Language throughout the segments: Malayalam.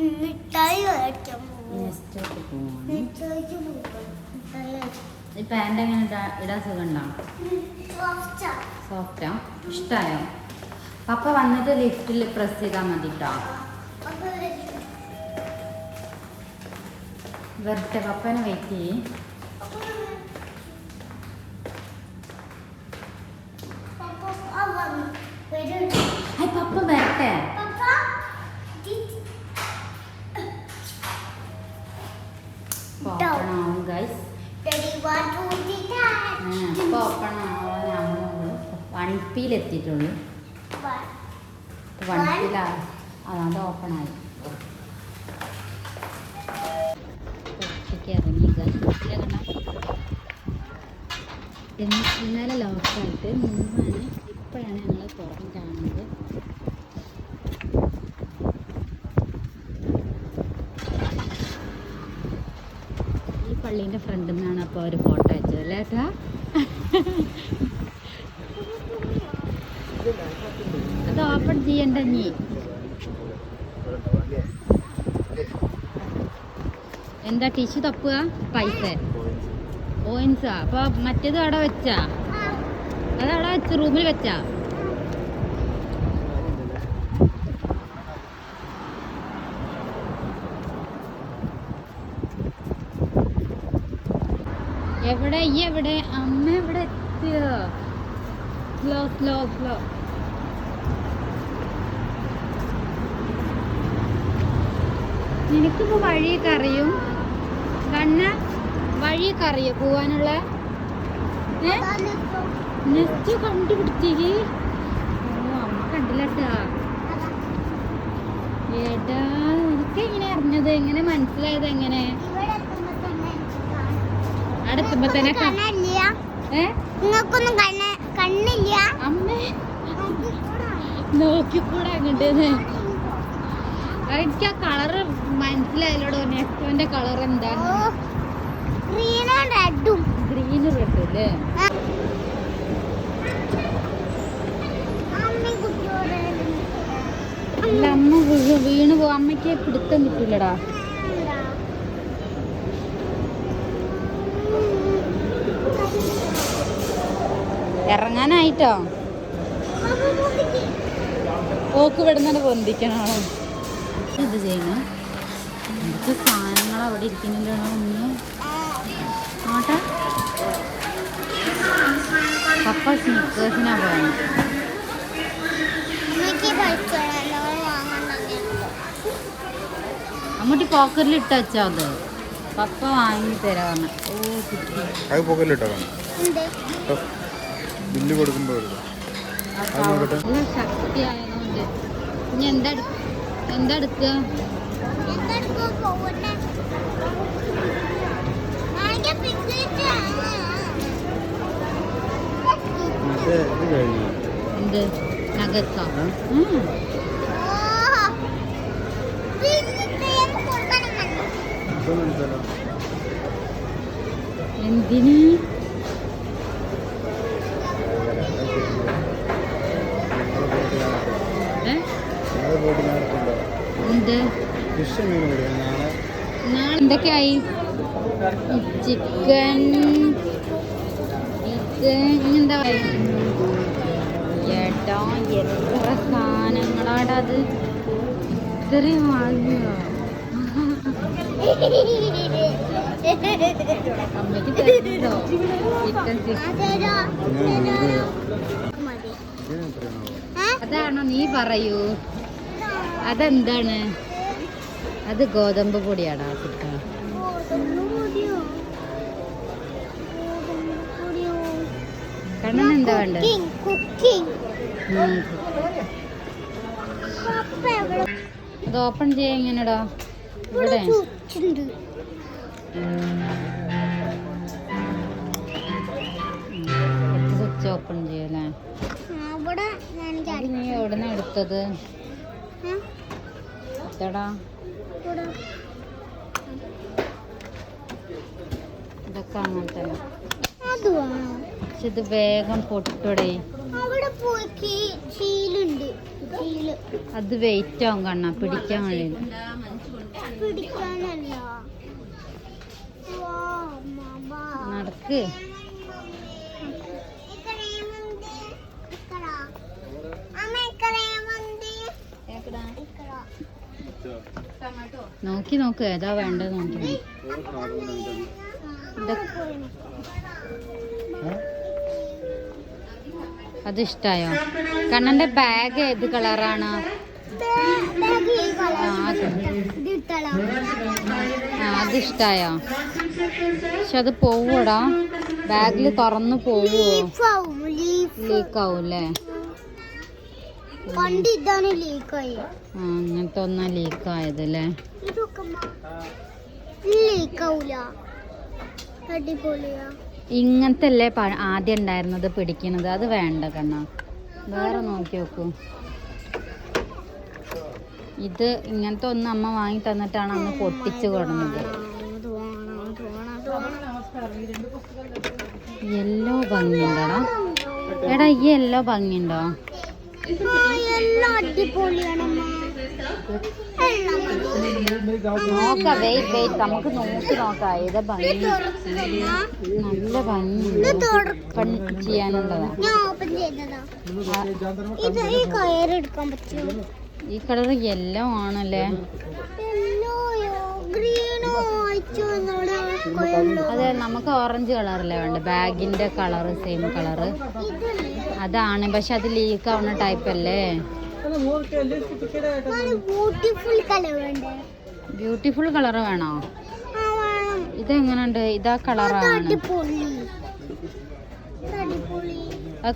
മിഠായി കഴിക്കാൻ. ഈ പാന്റ് എങ്ങനെ ഇടാ- ഇടാൻ സുഖമുണ്ടോ. സോഫ്റ്റാ ഇഷ്ടമായോ പപ്പ വന്നിട്ട് ലിഫ്റ്റിൽ പ്രസ് ചെയ്താൽ മതി കേട്ടോ വെറുതെ പപ്പനെ വെയിറ്റ് ചെയ്യ് അപ്പൊ വരും. പപ്പ, ആ വന്നു. വരൂ. ഹായ് പപ്പ വരട്ടെ പപ്പ, ഇത് ഓപ്പൺ ആവും guys Daddy want to eat that. ഇപ്പൊ ഓപ്പൺ ആവുന്നുള്ളൂ വൺ പിയിലാ അതാണ്ട് ഓപ്പൺ ആയി. ഇറങ്ങി ഇന്നലെ ലോക്കായിട്ട് മുമ്പാണ് ഇപ്പോഴാണ് ഞങ്ങൾ പുറം കാണുന്നത്. ഈ പള്ളീന്റെ ഫ്രണ്ടിൽ നിന്നാണ് അപ്പോൾ ഒരു ഫോട്ടോ അയച്ചത്. അല്ലേ ഏട്ടാ അത് ഓപ്പൺ ചെയ്യണ്ട നീ. എന്താ ടിഷ്യൂ തപ്പുക? പൈസ. പോയിൻസാ അപ്പൊ മറ്റേത് അവിടെ വെച്ചാ? അത് അവിടെ റൂമിൽ വെച്ചാ? എവിടെ? ഈ എവിടെ? അമ്മ എവിടെ എത്തിയോ? സ്ലോ സ്ലോ സ്ലോ നിനക്കിപ്പോ വഴിയൊക്കെ അറിയും? കണ്ണ വഴിയൊക്കെ അറിയോ പോവാനുള്ള? നെസ്റ്റ് കണ്ടുപിടിച്ചേക്ക്. ഓ അമ്മ കണ്ടില്ലട്ടാ. ഏട്ടാ നിനക്ക് എങ്ങനെ അറിഞ്ഞത്? എങ്ങനെ മനസ്സിലായത് എങ്ങനെ? ഇവിടെ എത്തുമ്പോ തന്നെ കണ്ണില്ല? അമ്മേ നോക്കിക്കൂടെ അങ്ങോട്ട് എനിക്ക് ആ കളറ് മനസ്സിലായല്ലോടോ? നെക്സ്റ്റോന്റെ കളർ എന്താണ്? ഗ്രീനും റെഡും ഗ്രീൻ റെഡ് അല്ലേ? അല്ല അമ്മ വീണ് പോ അമ്മയ്ക്ക് പിടുത്തം കിട്ടില്ലടാ ഇറങ്ങാനായിട്ടോ? പോക്ക് ഇവിടെ നിന്ന് പൊന്തിക്കണോ. ഇത് ചെയ്യണം. എന്തൊക്കെ സാധനങ്ങൾ അവിടെ ഇരിക്കുന്നില്ലോ ഒന്ന് ആട്ടെ? പപ്പ സ്നിക്കേഴ്സിനാ പോകുന്നത് അമ്മൂട്ടി പോക്കറ്റിൽ ഇട്ട് വെച്ചാ അത്. പപ്പ വാങ്ങി തരാന്ന് ഓ കിട്ടി. അത് പോക്കറ്റിൽ ബില്ല് കൊടുക്കുമ്പോൾ ശക്തി ആയതുകൊണ്ട് ഇനി എന്താ എന്താ എടുക്കുക? എന്ത്? നഗത്തോ? എന്തിന്? മീൻ എന്തൊക്കെയായി? ചിക്കൻ ഇത് എന്താ ഏട്ടാ എത്ര സാധനങ്ങളാടാ അത്. ഇത്രയും വാങ്ങിയോ? അമ്മയ്ക്ക് തരുന്നുണ്ടോ ചിക്കൻ അതാണോ നീ പറയൂ. അതെന്താണ്? അത് ഗോതമ്പ് പൊടിയാടാ കുട്ട കണ്ണൻ എന്താ വേണ്ടത്? ഇത് ഓപ്പൺ ചെയ്യാൻ എങ്ങനെടാ? ഇവിടെ സ്വിച്ച് ഓപ്പൺ ചെയ്യല്ലേ? നീ എവിടുന്ന എടുത്തത്? ആ, ഇവിടെ ഇതൊക്കെ അങ്ങനെ തന്നെ. അത് പക്ഷെ ഇത് വേഗം പൊട്ടടേ. അത് വെയിറ്റ് ആവും കണ്ണ. പിടിക്കാൻ കഴിയില്ല. നടക്ക്. നോക്കി നോക്ക് ഏതാ വേണ്ടത് നോക്കി അത് ഇഷ്ടായോ? കണ്ണന്റെ ബാഗ് ഏത് കളറാണ് അത് ഇഷ്ടായോ? പക്ഷെ അത് പോവൂടാ. ബാഗിൽ തുറന്നു പോവോ? Leaf ആവും, leaf. ലീക്ക് ആവൂല്ലേ പണ്ട് ഇതാണ് ലീക്കായി ആ അങ്ങനത്തെ ഒന്നാ ലീക്ക് ആയത് അല്ലേ ഇങ്ങനത്തെ അല്ലേ ആദ്യം ഉണ്ടായിരുന്നത് പിടിക്കണത്? അത് വേണ്ട കണ്ണ. വേറെ നോക്കി നോക്കൂ ഇത് ഇങ്ങനത്തെ ഒന്ന് അമ്മ വാങ്ങി തന്നിട്ടാണ് അന്ന് പൊട്ടിച്ച് കൊടുന്നത്. യെല്ലോ ഭംഗിയുണ്ടോടാ എടാ ഈ യെല്ലോ ഭംഗിയുണ്ടോ? ആ, നമുക്ക് നോക്കി നോക്കാം. ഏതാ ഭംഗി? നല്ല ഭംഗി. ചെയ്യാനുള്ളതാ. ഈ കളർ യെല്ലോ ആണല്ലേ? അതെ നമുക്ക് ഓറഞ്ച് കളറല്ലേ വേണ്ട ബാഗിന്റെ കളറ് സെയിം കളറ്. അതാണ്. പക്ഷെ അത് ലീക്ക് ആവുന്ന ടൈപ്പ് അല്ലേ? ബ്യൂട്ടിഫുൾ കളർ വേണോ? ഇതെങ്ങനുണ്ട്? ഇതാ കളറാണ്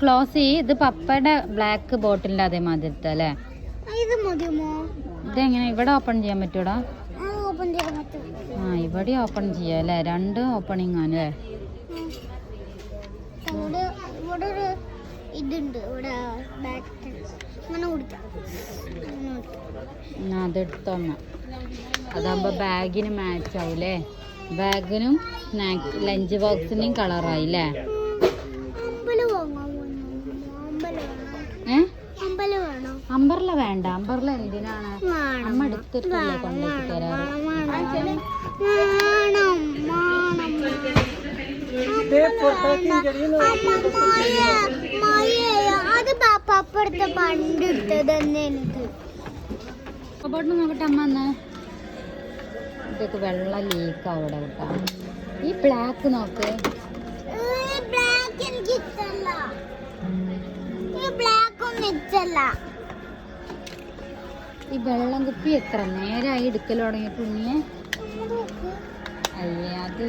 ക്ലോസ് ചെയ്യ്. ഇത് പപ്പയുടെ ബ്ലാക്ക് ബോട്ടിലിന്റെ അതേമാതിരത്തെ അല്ലേ? ഇതെങ്ങനെ? ഇവിടെ ഓപ്പൺ ചെയ്യാൻ പറ്റൂടാ? ആ ഇവിടെ ഓപ്പൺ ചെയ്യാം അല്ലേ? രണ്ട് ഓപ്പണിംഗ് ആണ് അല്ലേ? ഇവിടെ ഒരു ഇതുണ്ട് ഇവിടെ ബാക്ക് അങ്ങനെ കൊടുക്കാം. എന്നാ അതെടുത്തോന്ന അതാകുമ്പോ ബാഗിന് മാച്ച് ആവൂലേ ബാഗിനും സ്നാക്സ് ലഞ്ച് ബോക്സിനും കളറായി അല്ലേ അമ്പർല വേണ്ട. അമ്പർല എന്തിനാണ്? അമ്മ എടുത്തിട്ടല്ലേ കൊണ്ടുപോയി തരാറ്. വേണം വേണം അത് പപ്പടുത്ത പണ്ട് ഇട്ടത് തന്നെ എനിക്ക് കബോർഡ് നോക്കട്ടെ അമ്മ ഇതൊക്കെ വെള്ളം ലീക്ക് അവിടെ കേട്ടോ. ഈ ബ്ലാക്ക് നോക്ക്. ഈ ബ്ലാക്ക് ഒന്നും ഈ വെള്ളം കുപ്പി എത്ര നേരമായി എടുക്കൽ തുടങ്ങി ഉണ്ണിയെ? അയ്യേ അത്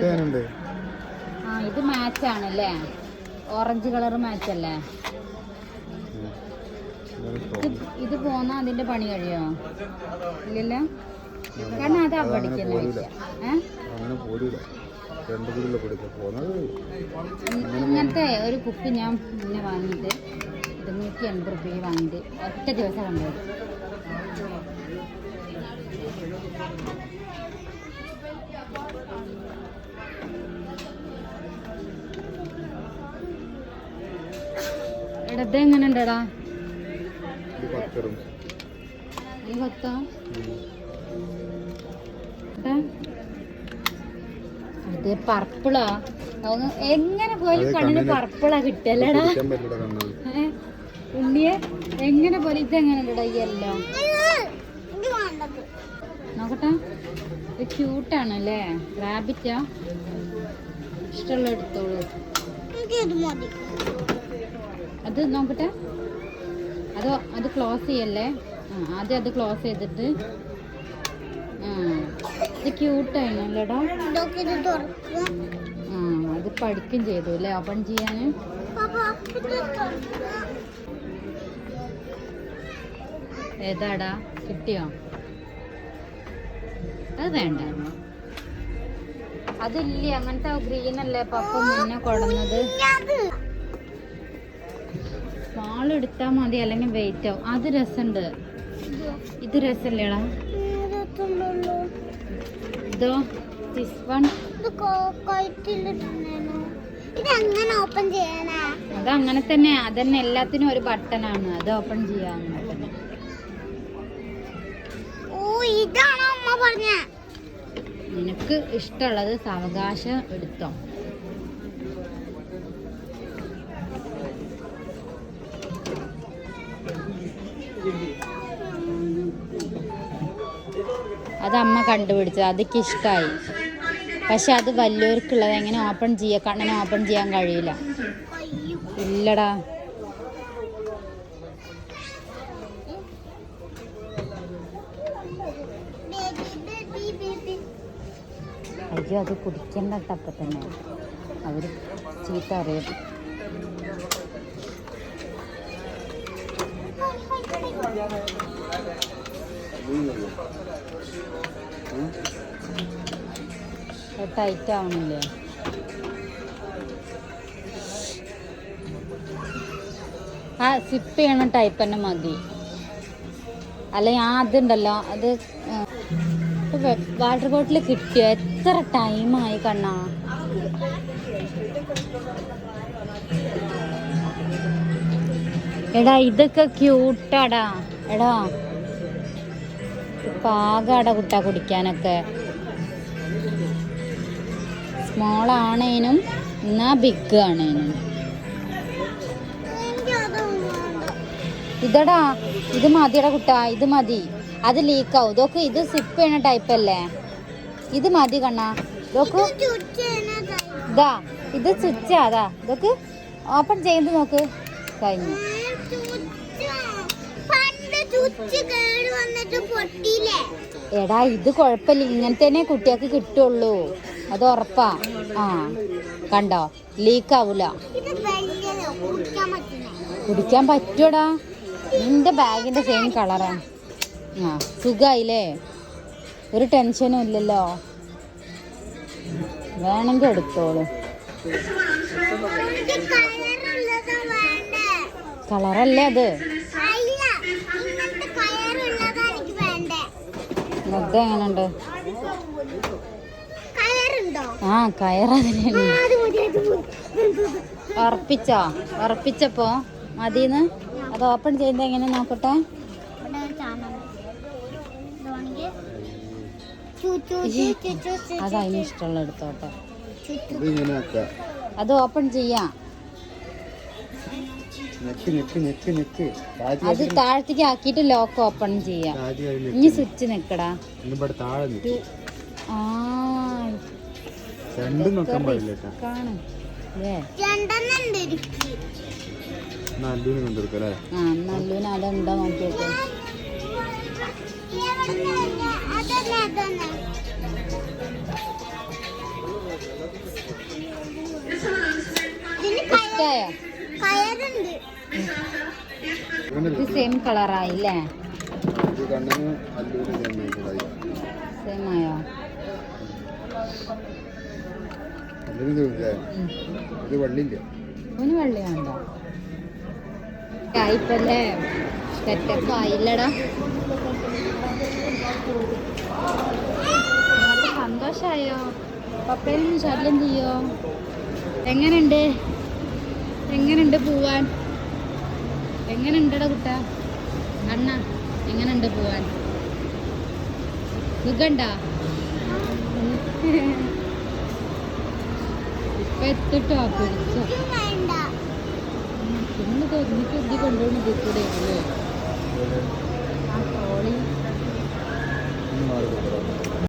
ഇത് മാച്ച് ആണല്ലേ ഓറഞ്ച് കളർ മാച്ച് അല്ലേ ഇത് പോന്നാ അതിന്റെ പണി കഴിയോ? ഇല്ലല്ലോ? കാരണം അത് പോകുന്നത് ഇങ്ങനത്തെ ഒരു കുപ്പി ഞാൻ പിന്നെ വാങ്ങിയിട്ട് ഇരുന്നൂറ്റി നൂറ്റി എൺപത് റുപ്യ വാങ്ങിയിട്ട് ഒറ്റ ദിവസം കൊണ്ടുപോയി. എടാ ഇത് എങ്ങനെ ഉണ്ടടാ ഈ കൊത്തോ ഇത് പർപ്പിളാ. എങ്ങനെ പോലും കണ്ണിന് പർപ്പിളാ കിട്ടല്ലടാ ഉണ്ണിയെ എങ്ങനെ പോലെ ഇതെങ്ങനെ ഉണ്ടടാ ഈ എല്ലാം? നോക്കട്ടെ. ഇത് ക്യൂട്ടാണ് അല്ലേ റാബിറ്റാ ഇഷ്ടമുള്ള എടുത്തോളൂ. അത് നോക്കട്ടെ. അത് അത് ക്ലോസ് ചെയ്യല്ലേ? ആ ആദ്യം അത് ക്ലോസ് ചെയ്തിട്ട്. ആ ഇത് തുറക്കുക. ആ അത് പഠിക്കും ചെയ്തു അല്ലേ ഓപ്പൺ ചെയ്യാൻ? ഏതാടാ? കിട്ടിയോ? അത് വേണ്ട അതില്ലേ അങ്ങനത്തെ ഗ്രീൻ അല്ലേ പപ്പ മുന്നേ കൊടുന്നത്? സ്മോൾ എടുത്താൽ മതി അല്ലെങ്കിൽ വെയിറ്റ് ആവും. അത് രസമുണ്ട് ഇത് രസമല്ലേടാ ഇതോ ദിസ് വൺ ഇത് കഴുത്തിലിട്ടുണ്ടേനോ ഇത് എങ്ങനെ ഓപ്പൺ ചെയ്യാനാ? അത് അങ്ങനെ തന്നെ അതന്നെ എല്ലാത്തിനും ഒരു ബട്ടണാണ് അത് ഓപ്പൺ ചെയ്യാൻ ഓ ഇതാണോ അമ്മ പറഞ്ഞ? നിനക്ക് ഇഷ്ടമുള്ളത് സാവകാശം എടുത്തോ. അത് അമ്മ കണ്ടുപിടിച്ചത് അതൊക്കെ ഇഷ്ടമായി പക്ഷെ അത് വലിയവർക്കുള്ളത് എങ്ങനെ ഓപ്പൺ ചെയ്യാ? കണ്ണിന് ഓപ്പൺ ചെയ്യാൻ കഴിയില്ല. ഇല്ലടാ. അയ്യോ അത് കുടിക്കേണ്ട ടപ്പ തന്നെ. അവർ ചീത്ത അറിയും ടൈറ്റ് ആ സിപ്പ് ചെയ്യണ ടൈപ്പ് തന്നെ മതി. അല്ല ഞാൻ അതുണ്ടല്ലോ അത് വാട്ടർ ബോട്ടിൽ കിട്ടിയോ? എത്ര ടൈമായി കണ്ണാ? എടാ ഇതൊക്കെ ക്യൂട്ടാടാ എടാ പാകാടാ കുട്ട കുടിക്കാനൊക്കെ. സ്മോൾ ആണേനും എന്നാ ബിഗ് ആണേനും. ഇതടാ ഇത് മതിയടാ കുട്ട ഇത് മതി. അത് ലീക്കാവും ഇതൊക്കെ ഇത് സിപ്പ് ചെയ്യണ ടൈപ്പ് അല്ലേ? ഇത് മതി കണ്ണാ. ഇതൊക്കെ. ഇതാ ഇത് സ്വിച്ച് അതാ ഇതൊക്കെ ഓപ്പൺ ചെയ്ത് നോക്ക്. കഴിഞ്ഞു. എടാ ഇത് കുഴപ്പമില്ല. ഇങ്ങനെ തന്നെ കുട്ടികൾക്ക് കിട്ടുള്ളൂ. അത് ഉറപ്പാ. ആ കണ്ടോ? ലീക്ക് ആവൂല. കുടിക്കാൻ പറ്റൂടാ. നിന്റെ ബാഗിന്റെ സെയിം കളറാ ആ സുഖായില്ലേ? ഒരു ടെൻഷനും ഇല്ലല്ലോ. വേണമെങ്കിൽ എടുത്തോളൂ. കളറല്ലേ അത് അല്ല ഇങ്ങനത്തെ കയറുള്ളതാ എനിക്ക് വേണ്ടേ ഇത് എങ്ങനെയുണ്ട് ആ കയറതിനുണ്ട് ആ, അത് മതി അത് മതി. ഉറപ്പിച്ചോ? ഉറപ്പിച്ചപ്പോ മതിന്ന്? അത് ഓപ്പൺ ചെയ്ത എങ്ങനെ നോക്കട്ടെ? അതാ ഇനി ചാനൽ ഇതാണെങ്കിൽ ചു ചു ചു ചു ചു ചു അത് അതിന് ഇഷ്ടമുള്ള എടുത്തോട്ടെ. അത് ഓപ്പൺ ചെയ്യാം. അത് താഴത്തേക്ക് ആക്കിയിട്ട് ലോക്ക് ഓപ്പൺ ചെയ്യാം. ഇനി സ്വിച്ച് നിക്കടാ. നല്ലൂന് അതെന്താ കയ- ഇഷ്ടായോ കയറുണ്ട്? ഇത് സെയിം ആയോ. ഇത് വള്ളിയില്ല. ആയിപ്പല്ലേ സെറ്റപ്പ് ആയില്ലടാ. സന്തോഷായോ? പപ്പയിലും ശല്യം ചെയ്യോ? എങ്ങനെയുണ്ട്? എങ്ങനെയുണ്ട് പോവാൻ? എങ്ങനുണ്ടടാ കുട്ട? അണ്ണ എങ്ങനുണ്ട് പോവാൻ? സുഖണ്ട? ഇപ്പൊ എത്തിട്ടോ? പിടിച്ചോ. ഇത് വേണ്ട പിന്നെ തൊന്നി തൊന്നി കൊണ്ടുപോകണം ഇതിൽ കൂടെ അല്ലേ? ആ ട്രോളി